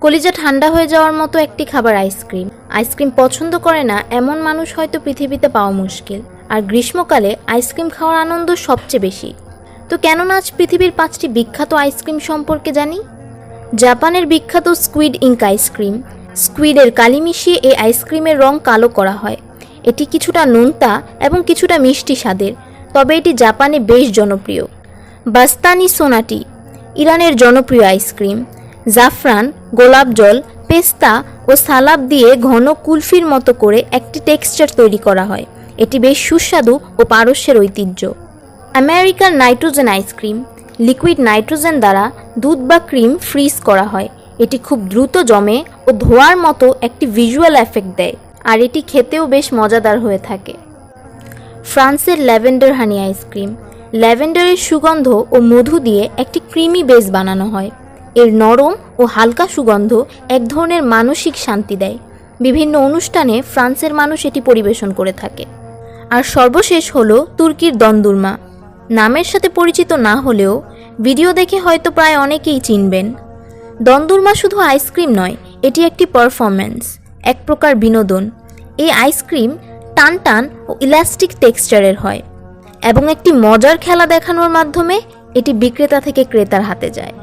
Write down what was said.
কলিজা ঠান্ডা হয়ে যাওয়ার মতো একটি খাবার আইসক্রিম। আইসক্রিম পছন্দ করে না এমন মানুষ হয়তো পৃথিবীতে পাওয়া মুশকিল। আর গ্রীষ্মকালে আইসক্রিম খাওয়ার আনন্দ সবচেয়ে বেশি। তো কেননা আজ পৃথিবীর পাঁচটি বিখ্যাত আইসক্রিম সম্পর্কে জানি? জাপানের বিখ্যাত স্কুইড ইঙ্ক আইসক্রিম। স্কুইডের কালি মিশিয়ে এই আইসক্রিমের রং কালো করা হয়। এটি কিছুটা নোনতা এবং কিছুটা মিষ্টি স্বাদের, তবে এটি জাপানে বেশ জনপ্রিয়। বাস্তানি সোনাটি, ইরানের জনপ্রিয় আইসক্রিম। জাফরান, গোলাপ জল, পেস্তা ও সালাব দিয়ে ঘন কুলফির মতো করে একটি টেক্সচার তৈরি করা হয়। এটি বেশ সুস্বাদু ও পারস্যের ঐতিহ্য। আমেরিকার নাইট্রোজেন আইসক্রিম লিকুইড নাইট্রোজেন দ্বারা দুধ বা ক্রিম ফ্রিজ করা হয়। এটি খুব দ্রুত জমে ও ধোয়ার মতো একটি ভিজুয়াল এফেক্ট দেয়, আর এটি খেতেও বেশ মজাদার হয়ে থাকে। ফ্রান্সের ল্যাভেন্ডার হানি আইসক্রিম ল্যাভেন্ডারের সুগন্ধ ও মধু দিয়ে একটি ক্রিমি বেস বানানো হয়। এর নরম ও হালকা সুগন্ধ এক ধরনের মানসিক শান্তি দেয়। বিভিন্ন অনুষ্ঠানে ফ্রান্সের মানুষ এটি পরিবেশন করে থাকে। আর সর্বশেষ হলো তুর্কির দন্দুরমা। নামের সাথে পরিচিত না হলেও ভিডিও দেখে হয়তো প্রায় অনেকেই চিনবেন। দন্দুরমা শুধু আইসক্রিম নয়, এটি একটি পারফরম্যান্স, এক প্রকার বিনোদন। এই আইসক্রিম টান টান ও ইলাস্টিক টেক্সচারের হয় এবং একটি মজার খেলা দেখানোর মাধ্যমে এটি বিক্রেতা থেকে ক্রেতার হাতে যায়।